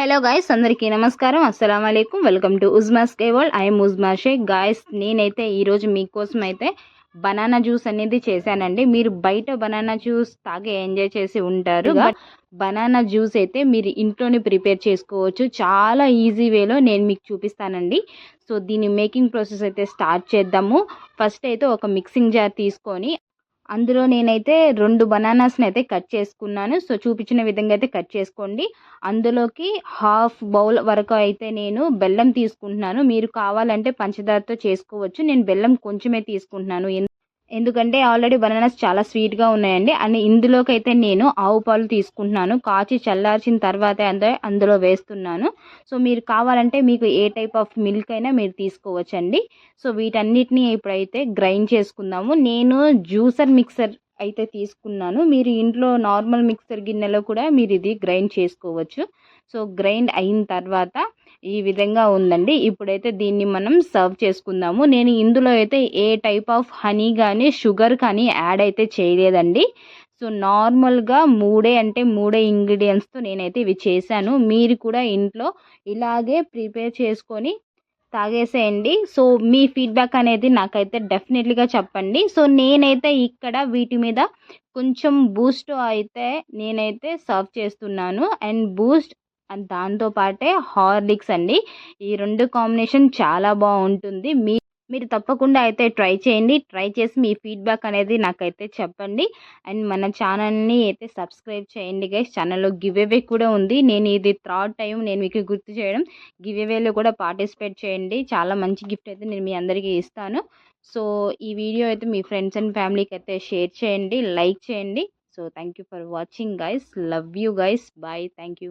Hello guys అందరికీ నమస్కారం. అస్సలం అయికం వెల్కమ్ టు ఉజ్మాస్ కే world I'm Uzma Shaikh guys నేనైతే ఈరోజు మీకోసం అయితే బనానా జ్యూస్ అనేది చేశానండి. మీరు బయట బనానా జ్యూస్ తాగే ఎంజాయ్ చేసి ఉంటారు. బనానా జ్యూస్ అయితే మీరు ఇంట్లోనే ప్రిపేర్ చేసుకోవచ్చు. చాలా ఈజీ వేలో నేను మీకు చూపిస్తానండి. సో దీని మేకింగ్ ప్రాసెస్ అయితే స్టార్ట్ చేద్దాము. ఫస్ట్ అయితే ఒక మిక్సింగ్ జార్ తీసుకొని అందులో నేనైతే రెండు బనానాస్ని అయితే కట్ చేసుకున్నాను. సో చూపించిన విధంగా అయితే కట్ చేసుకోండి. అందులోకి హాఫ్ బౌల్ వరకు అయితే నేను బెల్లం తీసుకుంటున్నాను. మీరు కావాలంటే పంచదారతో చేసుకోవచ్చు. నేను బెల్లం కొంచెమే తీసుకుంటున్నాను. ఎందుకంటే ఆల్రెడీ బనానాస్ చాలా స్వీట్గా ఉన్నాయండి. అండ్ ఇందులోకి అయితే నేను ఆవు పాలు తీసుకుంటున్నాను. కాచి చల్లార్చిన తర్వాత అంతే అందులో వేస్తున్నాను. సో మీరు కావాలంటే మీకు ఏ టైప్ ఆఫ్ మిల్క్ అయినా మీరు తీసుకోవచ్చండి. సో వీటన్నిటిని ఇప్పుడైతే గ్రైండ్ చేసుకుందాము. నేను జ్యూసర్ మిక్సర్ అయితే తీసుకున్నాను. మీరు ఇంట్లో నార్మల్ మిక్సర్ గిన్నెలో కూడా మీరు ఇది గ్రైండ్ చేసుకోవచ్చు. సో గ్రైండ్ అయిన తర్వాత ఈ విధంగా ఉందండి. ఇప్పుడైతే దీన్ని మనం సర్వ్ చేసుకుందాము. నేను ఇందులో అయితే ఏ టైప్ ఆఫ్ హనీ కానీ షుగర్ కానీ యాడ్ అయితే చేయలేదండి. సో నార్మల్గా మూడే అంటే మూడే ఇంగ్రీడియంట్స్తో నేనైతే ఇవి చేశాను. మీరు కూడా ఇంట్లో ఇలాగే ప్రిపేర్ చేసుకొని తాగేసేయండి. సో మీ ఫీడ్బ్యాక్ అనేది నాకైతే డెఫినెట్లీగా చెప్పండి. సో నేనైతే ఇక్కడ వీటి మీద కొంచెం బూస్ట్ అయితే నేనైతే సర్వ్ చేస్తున్నాను. అండ్ బూస్ట్ అండ్ దాంతోపాటే హార్లిక్స్ అండి. ఈ రెండు కాంబినేషన్ చాలా బాగుంటుంది. మీ మీరు తప్పకుండా అయితే ట్రై చేయండి. ట్రై చేసి మీ ఫీడ్బ్యాక్ అనేది నాకైతే చెప్పండి. అండ్ మన ఛానల్ని అయితే సబ్స్క్రైబ్ చేయండి గైస్. ఛానల్లో గివ్ అవే కూడా ఉంది. నేను ఇది థర్డ్ టైం నేను మీకు గుర్తు చేయడం. గివ్ అవేలో కూడా పార్టిసిపేట్ చేయండి. చాలా మంచి గిఫ్ట్ అయితే నేను మీ అందరికీ ఇస్తాను. సో ఈ వీడియో అయితే మీ ఫ్రెండ్స్ అండ్ ఫ్యామిలీకి అయితే షేర్ చేయండి. లైక్ చేయండి. So thank you for watching guys. Love you guys. Bye. Thank you.